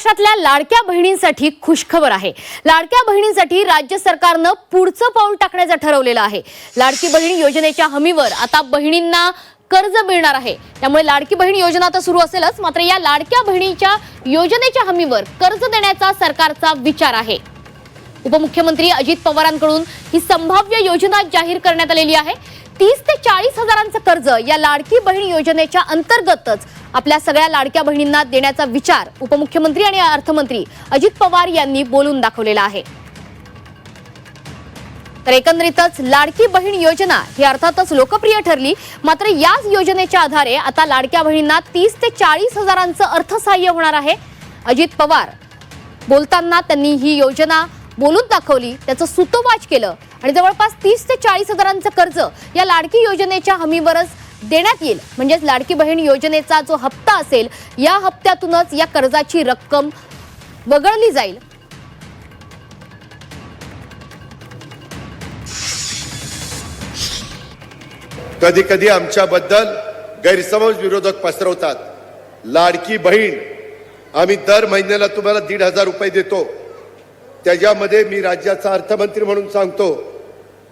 महाराष्ट्रातल्या लाडक्या बहिणींसाठी खुशखबर आहे. लाडक्या बहिणींसाठी राज्य सरकारनं पुढचं पाऊल टाकण्याचं ठरवलेलं आहे. लाडकी बहीण योजनेच्या हमीवर आता बहिणींना कर्ज मिळणार आहे. त्यामुळे लाडकी बहीण योजना तर सुरू असेलच मात्र या लाडक्या बहिणीच्या योजनेच्या हमीवर कर्ज देण्याचा सरकारचा विचार आहे. उपमुख्यमंत्री अजित पवारांकडून ही संभाव्य योजना जाहीर करण्यात आलेली आहे. तीस ते चाळीस हजारांचं कर्ज या लाडकी बहीण योजनेच्या अंतर्गतच आपल्या सगळ्या लाडक्या बहिणींना देण्याचा विचार उपमुख्यमंत्री आणि अर्थमंत्री अजित पवार यांनी बोलून दाखवलेला आहे. तर एकंदरीतच लाडकी बहीण योजना ही अर्थातच लोकप्रिय ठरली. मात्र याच योजनेच्या आधारे आता लाडक्या बहिणींना तीस ते चाळीस हजारांचं अर्थसहाय्य होणार आहे. अजित पवार बोलताना त्यांनी ही योजना बोलून दाखवली. त्याचं सुतोवाच केलं. आणि जवळपास तीस ते चाळीस हजारांचं कर्ज या लाडकी योजनेच्या हमीवरच देण्यात येईल. म्हणजेच लाडकी बहीण योजनेचा जो हप्ता असेल या हप्त्यातूनच या कर्जाची रक्कम वगळली जाईल. कधी कधी आमच्याबद्दल गैरसमज विरोधक पसरवतात. लाडकी बहीण आम्ही दर महिन्याला तुम्हाला दीड हजार रुपये देतो. त्याच्यामध्ये मी राज्याचा अर्थमंत्री म्हणून सांगतो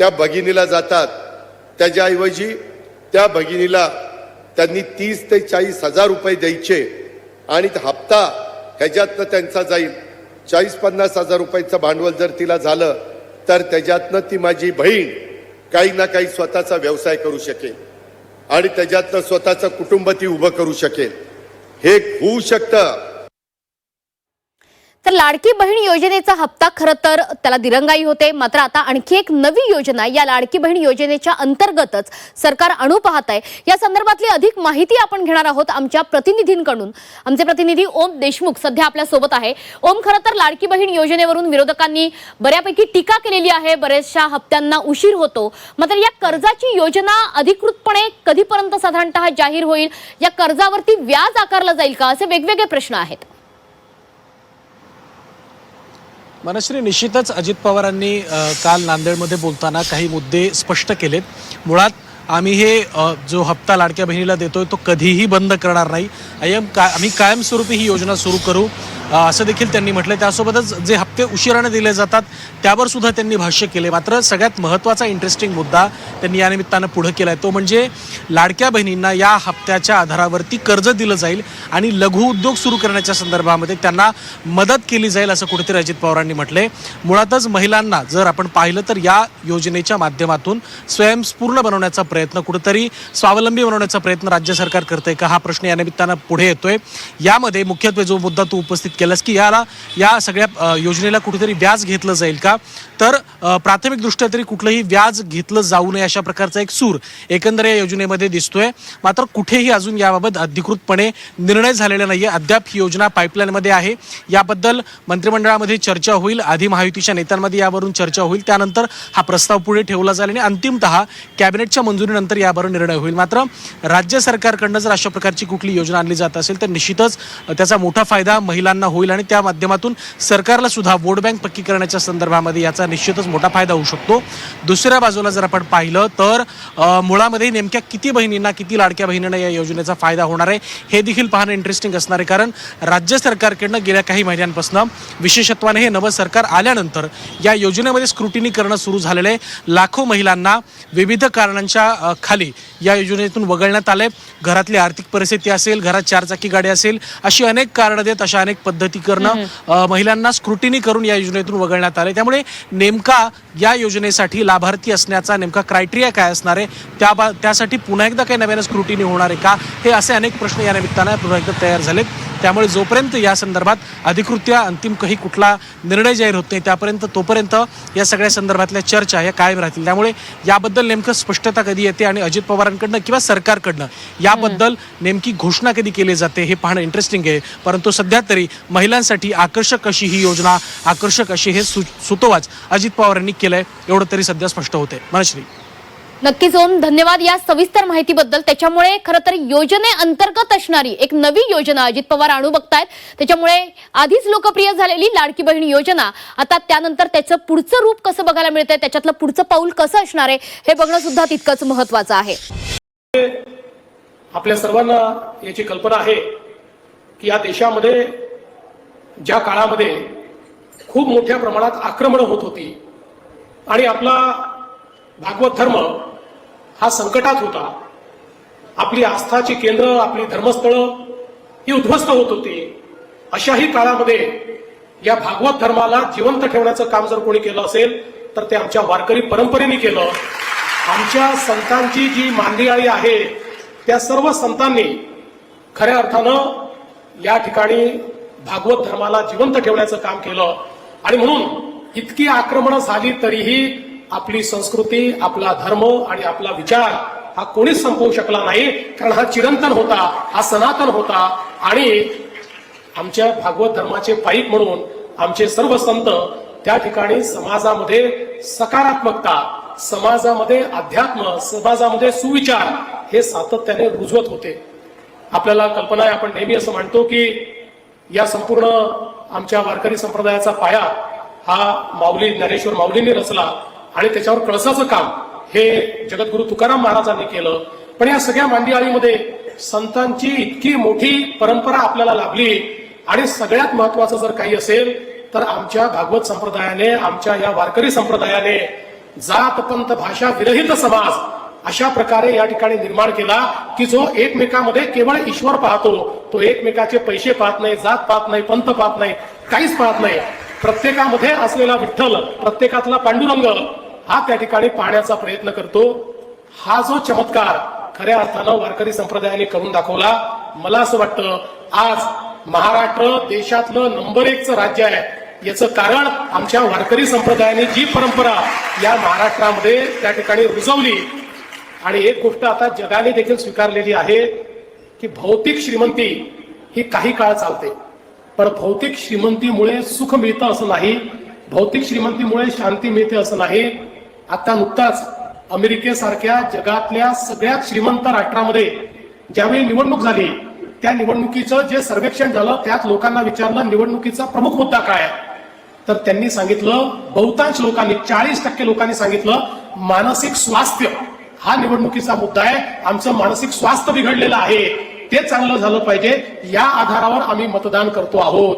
त्या भगिनीला जातात. त्याच्याऐवजी त्या भगिनीला त्यांनी तीस ते चाळीस हजार रुपये द्यायचे. आणि हप्ता ह्याच्यातनं त्यांचा जाईल. चाळीस पन्नास हजार रुपयाचं भांडवल जर तिला झालं तर त्याच्यातनं ती माझी बहीण काही ना काही स्वतःचा व्यवसाय करू शकेल. आणि त्याच्यातनं स्वतःचं कुटुंब ती उभं करू शकेल. हे होऊ शकतं. तर लाडकी बहीण योजनेचा हप्ता खरं तर त्याला दिरंगाई होते. मात्र आता आणखी एक नवी योजना या लाडकी बहीण योजनेच्या अंतर्गतच सरकार अणू पाहत आहे. या संदर्भातली अधिक माहिती आपण घेणार आहोत आमच्या प्रतिनिधींकडून. आमचे प्रतिनिधी ओम देशमुख सध्या आपल्यासोबत आहे. ओम खरं तर लाडकी बहीण योजनेवरून विरोधकांनी बऱ्यापैकी टीका केलेली आहे. बऱ्याचशा हप्त्यांना उशीर होतो. मात्र या कर्जाची योजना अधिकृतपणे कधीपर्यंत साधारणतः जाहीर होईल? या कर्जावरती व्याज आकारलं जाईल का? असे वेगवेगळे प्रश्न आहेत. मनश्री निश्चितच अजित पवारांनी काल नांदेडमध्ये बोलताना काही मुद्दे स्पष्ट केलेत. मुळात आम्ही हे जो हप्ता लाडक्या बहिणीला देतोय तो कधीही बंद करणार नाही. आय एम का आम्ही कायमस्वरूपी ही योजना सुरू करू. असं देखील त्यांनी म्हटलं त्यासोबतच जे हप्ते उशिराने दिले जातात त्यावर सुद्धा त्यांनी भाष्य केले. मात्र सगळ्यात महत्त्वाचा इंटरेस्टिंग मुद्दा त्यांनी या निमित्तानं पुढे केला आहे तो म्हणजे लाडक्या बहिणींना या हप्त्याच्या आधारावरती कर्ज दिलं जाईल आणि लघु उद्योग सुरू करण्याच्या संदर्भामध्ये त्यांना मदत केली जाईल असं कुठेतरी अजित पवारांनी म्हटलंय. मुळातच महिलांना जर आपण पाहिलं तर या योजनेच्या माध्यमातून स्वयंपूर्ण बनवण्याचा प्रयत्न कुठेतरी स्वावलंबी बनवण्याचा प्रयत्न राज्य सरकार करतंय का? हा प्रश्न या निमित्तानं पुढे येतोय. यामध्ये मुख्यत्वे जो मुद्दा तू उपस्थित केलास की याला या सगळ्या योजनेला कुठेतरी व्याज घेतलं जाईल का? तर प्राथमिकदृष्ट्या तरी कुठलंही व्याज घेतलं जाऊ नये अशा प्रकारचा एक सूर एकंदर या योजनेमध्ये दिसतोय. मात्र कुठेही अजून याबाबत अधिकृतपणे निर्णय झालेला नाहीये. अद्याप ही योजना पाईपलाईनमध्ये आहे. याबद्दल मंत्रिमंडळामध्ये चर्चा होईल. आधी महायुतीच्या नेत्यांमध्ये यावरून चर्चा होईल. त्यानंतर हा प्रस्ताव पुढे ठेवला जाईल आणि अंतिमतः कॅबिनेटच्या मंजुरीनंतर यावर निर्णय होईल. मात्र राज्य सरकारकडनं जर अशा प्रकारची कुठली योजना आणली जात असेल तर निश्चितच त्याचा मोठा फायदा महिलांना होईल आणि त्या माध्यमातून सरकारला सुद्धा वोट बँक पक्की करण्याच्या संदर्भामध्ये याचा निश्चितच मोठा फायदा होऊ शकतो. दुसऱ्या बाजूला जर आपण पाहिलं तर मुळामध्ये नेमक्या किती बहिणींना किती लाडक्या बहिणींना या योजनेचा फायदा होणार आहे हे देखील पाहणं इंटरेस्टिंग असणार आहे. कारण राज्य सरकारकडनं गेल्या काही महिन्यांपासून विशेषत्वाने हे नवं सरकार आल्यानंतर या योजनेमध्ये स्क्रुटिनी करणं सुरू झालेलं आहे. लाखो महिलांना विविध कारणांच्या खाली या योजनेतून वगळण्यात आलंय. घरातली आर्थिक परिस्थिती असेल घरात चारचाकी गाडी असेल अशी अनेक कारणं देत अशा अनेक पद्धती करणं अ, महिलांना स्क्रुटिनी करून या योजनेतून वगळण्यात आले त्यामुळे नेमका या योजनेसाठी लाभार्थी असण्याचा नेमका क्रायटेरिया काय असणार आहे? त्या बा- त्यासाठी पुन्हा एकदा काही नव्यानं स्क्रुटिनी होणार आहे का? हे असे अनेक प्रश्न या निमित्तानं पुन्हा एकदा तयार झालेत. त्यामुळे जोपर्यंत या संदर्भात अधिकृत्या अंतिम काही कुठला निर्णय जाहीर होत नाही त्यापर्यंत तोपर्यंत या सगळ्या संदर्भातल्या चर्चा या कायम राहतील. त्यामुळे याबद्दल नेमकं स्पष्टता कधी येते आणि अजित पवारांकडनं किंवा सरकारकडनं याबद्दल नेमकी घोषणा कधी केली जाते हे पाहणं इंटरेस्टिंग आहे. परंतु सध्या तरी महिलांसाठी आकर्षक अशी ही योजना आकर्षक अशी हे सु सुतोवाच अजित पवारांनी केलंय एवढं तरी सध्या स्पष्ट होते मनश्री. नक्कीच ओम धन्यवाद या सविस्तर माहितीबद्दल. त्याच्यामुळे खरं तर योजनेअंतर्गत असणारी एक नवी योजना अजित पवार आणू बघतायत. त्याच्यामुळे आधीच लोकप्रिय झालेली लाडकी बहीण योजना. आता त्यानंतर त्याचं पुढचं रूप कसं बघायला मिळतंय? त्याच्यातलं पुढचं पाऊल कसं असणार आहे? हे बघणं सुद्धा तितकंच महत्वाचं आहे. आपल्या सर्वांना याची कल्पना आहे की या देशामध्ये ज्या काळामध्ये खूप मोठ्या प्रमाणात आक्रमण होत होती आणि आपला भागवत धर्म हा संकटात होता. आपली आस्थाची केंद्र आपली धर्मस्थळं ही उद्ध्वस्त होत होती. अशाही काळामध्ये या भागवत धर्माला जिवंत ठेवण्याचं काम जर कोणी केलं असेल तर ते आमच्या वारकरी परंपरेने केलं. आमच्या संतांची जी मांदियाळी आहे त्या सर्व संतांनी खऱ्या अर्थानं या ठिकाणी भागवत धर्माला जिवंत ठेवण्याचं काम केलं. आणि म्हणून इतकी आक्रमणं झाली तरीही आपली संस्कृती आपला धर्म आणि आपला विचार हा कोणीच संपवू शकला नाही. कारण हा चिरंतन होता हा सनातन होता. आणि आमच्या भागवत धर्माचे पाईक म्हणून आमचे सर्व संत त्या ठिकाणी समाजामध्ये सकारात्मकता समाजामध्ये अध्यात्म समाजामध्ये सुविचार हे सातत्याने रुजवत होते. आपल्याला कल्पना आहे आपण नेहमी असं म्हणतो की या संपूर्ण आमच्या वारकरी संप्रदायाचा पाया हा माऊली ज्ञानेश्वर माऊलींनी रचला. आणि त्याच्यावर कळसाचं काम. हे जगद्गुरु तुकाराम महाराजांनी केलं. पण या सगळ्या मांडियाळीमध्ये संतांची इतकी मोठी परंपरा आपल्याला लाभली. आणि सगळ्यात महत्वाचं जर काही असेल तर आमच्या भागवत संप्रदायाने आमच्या या वारकरी संप्रदायाने जात पंत भाषा विरहित समाज अशा प्रकारे या ठिकाणी निर्माण केला की जो एकमेकामध्ये केवळ ईश्वर पाहतो तो एकमेकाचे पैसे पाहत नाही जात पाहत नाही पंत पाहत नाही काहीच पाहत नाही. प्रत्येकामध्ये असलेला विठ्ठल प्रत्येकातला पांडुरंग हा त्या ठिकाणी पाहण्याचा प्रयत्न करतो. हा जो चमत्कार खऱ्या अर्थानं वारकरी संप्रदायाने करून दाखवला मला असं वाटतं आज महाराष्ट्र देशातलं नंबर एकचं राज्य आहे. याचं कारण आमच्या वारकरी संप्रदायाने जी परंपरा या महाराष्ट्रामध्ये त्या ठिकाणी रुजवली. आणि एक गोष्ट आता जगाने देखील स्वीकारलेली आहे की भौतिक श्रीमंती ही काही काळ चालते. पण भौतिक श्रीमंतीमुळे सुख मिळतं असं नाही. भौतिक श्रीमंतीमुळे शांती मिळते असं नाही. आता नुकताच अमेरिकेसारख्या जगातल्या सगळ्यात श्रीमंत राष्ट्रामध्ये ज्यावेळी निवडणूक झाली त्या निवडणुकीचं जे सर्वेक्षण झालं त्यात लोकांना विचारलं निवडणुकीचा प्रमुख मुद्दा काय? आहे तर त्यांनी सांगितलं बहुतांश लोकांनी चाळीस टक्के लोकांनी सांगितलं मानसिक स्वास्थ्य हा निवडणुकीचा मुद्दा आहे. आमचं मानसिक स्वास्थ्य बिघडलेलं आहे. ते चांगलं झालं पाहिजे. या आधारावर आम्ही मतदान करतो आहोत.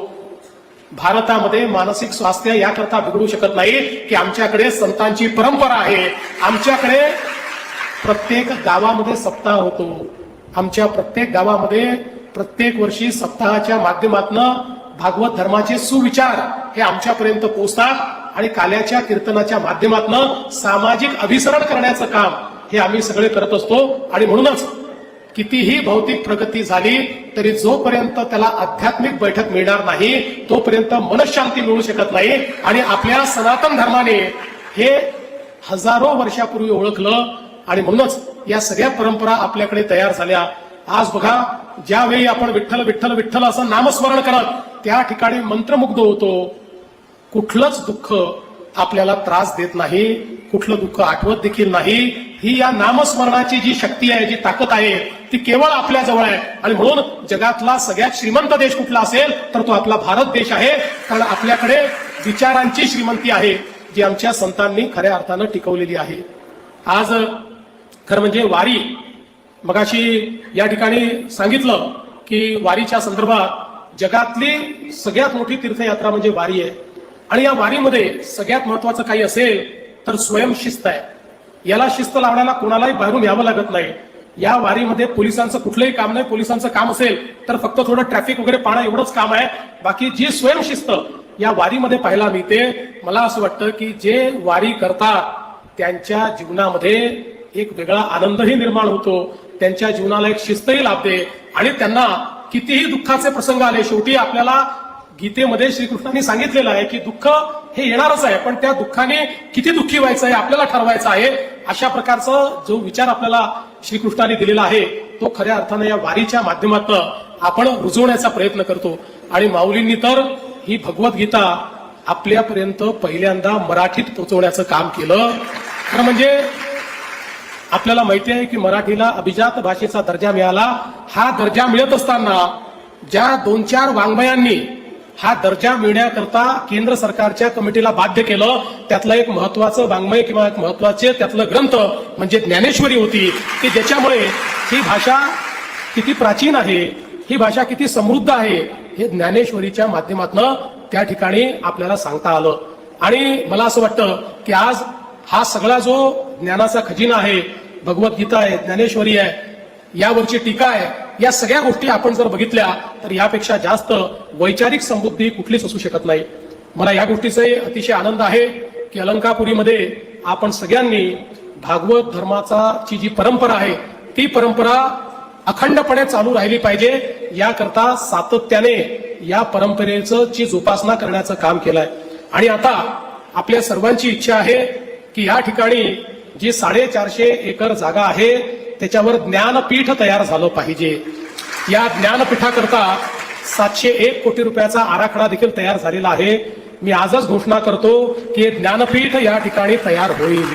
भारतामध्ये मानसिक स्वास्थ्य याकरता बिघडू शकत नाही की आमच्याकडे संतांची परंपरा आहे. आमच्याकडे प्रत्येक गावामध्ये सप्ताह होतो. आमच्या प्रत्येक गावामध्ये प्रत्येक वर्षी सप्ताहाच्या माध्यमातून भागवत धर्माचे सुविचार हे आमच्यापर्यंत पोहोचतात आणि काल्याच्या कीर्तनाच्या माध्यमातून सामाजिक अभिसरण करण्याचं काम हे आम्ही सगळे करत असतो. आणि म्हणूनच कितीही भौतिक प्रगती झाली तरी जोपर्यंत त्याला आध्यात्मिक बैठक मिळणार नाही तोपर्यंत मनशांती मिळू शकत नाही. आणि आपल्या सनातन धर्माने हे हजारो वर्षापूर्वी ओळखलं आणि म्हणूनच या सगळ्या परंपरा आपल्याकडे तयार झाल्या. आज बघा ज्यावेळी आपण विठ्ठल विठ्ठल विठ्ठल असं नामस्मरण करत त्या ठिकाणी मंत्रमुग्ध होतो. कुठलंच दुःख आपल्याला त्रास देत नाही कुठलं दुःख आठवत देखील नाही ही या नामस्मरणाची जी शक्ती आहे जी ताकद आहे ती केवळ आपल्या जवळ आहे. आणि म्हणून जगातला सगळ्यात श्रीमंत देश कुठला असेल तर तो आपला भारत देश आहे. कारण आपल्याकडे विचारांची श्रीमंती आहे जी आमच्या संतांनी खऱ्या अर्थानं टिकवलेली आहे. आज खरं म्हणजे वारी मगाशी या ठिकाणी सांगितलं की वारीच्या संदर्भात जगातली सगळ्यात मोठी तीर्थयात्रा म्हणजे वारी आहे. आणि या वारीमध्ये सगळ्यात महत्वाचं काही असेल तर स्वयंशिस्त आहे. याला शिस्त लावण्याला कोणालाही बाहेरून यावं लागत नाही. या वारीमध्ये पोलिसांचं कुठलंही काम नाही. पोलिसांचं काम असेल तर फक्त थोडं ट्रॅफिक वगैरे पाहणं एवढंच काम आहे. बाकी जी स्वयंशिस्त या वारीमध्ये पाहायला मिळते मला असं वाटतं की जे वारी करतात त्यांच्या जीवनामध्ये एक वेगळा आनंदही निर्माण होतो. त्यांच्या जीवनाला एक शिस्तही लाभते. आणि त्यांना कितीही दुःखाचे प्रसंग आले शेवटी आपल्याला गीतेमध्ये श्रीकृष्णांनी सांगितलेलं आहे की दुःख हे येणारच आहे पण त्या दुःखाने किती दुःखी व्हायचं आहे आपल्याला ठरवायचं आहे. अशा प्रकारचा जो विचार आपल्याला श्रीकृष्णाने दिलेला आहे तो खऱ्या अर्थानं या वारीच्या माध्यमातून आपण रुजवण्याचा प्रयत्न करतो. आणि माऊलींनी तर ही भगवद्गीता आपल्यापर्यंत पहिल्यांदा मराठीत पोहोचवण्याचं काम केलं. खरं म्हणजे आपल्याला माहिती आहे की मराठीला अभिजात भाषेचा दर्जा मिळाला. हा दर्जा मिळत असताना ज्या दोन चार वाङ्मयांनी हा दर्जा मिळण्याकरता केंद्र सरकारच्या कमिटीला बाध्य केलं. त्यातलं एक महत्वाचं वाङ्मय किंवा एक महत्त्वाचे त्यातलं ग्रंथ म्हणजे ज्ञानेश्वरी होती. की ज्याच्यामुळे ही भाषा किती प्राचीन आहे ही भाषा किती समृद्ध आहे हे ज्ञानेश्वरीच्या माध्यमातून त्या ठिकाणी आपल्याला सांगता आलं. आणि मला असं वाटतं की आज हा सगळा जो ज्ञानाचा खजिना आहे भगवद्गीता आहे ज्ञानेश्वरी आहे यावरची टीका आहे या सगळ्या गोष्टी आपण जर बघितल्या तर यापेक्षा जास्त वैचारिक समृद्धी कुठलीच असू शकत नाही. मला या गोष्टीचाही अतिशय आनंद आहे की अलंकापुरीमध्ये आपण सगळ्यांनी भागवत धर्माचा ची जी परंपरा आहे ती परंपरा अखंडपणे चालू राहिली पाहिजे. याकरता सातत्याने या परंपरेचं ची जोपासना करण्याचं काम केलंय. आणि आता आपल्या सर्वांची इच्छा आहे की या ठिकाणी जी साडेचारशे एकर जागा आहे त्याच्यावर ज्ञानपीठ तयार झालं पाहिजे. या ज्ञानपीठाकरता सातशे एक कोटी रुपयाचा आराखडा देखील तयार झालेला आहे. मी आजच घोषणा करतो की ज्ञानपीठ या ठिकाणी तयार होईल.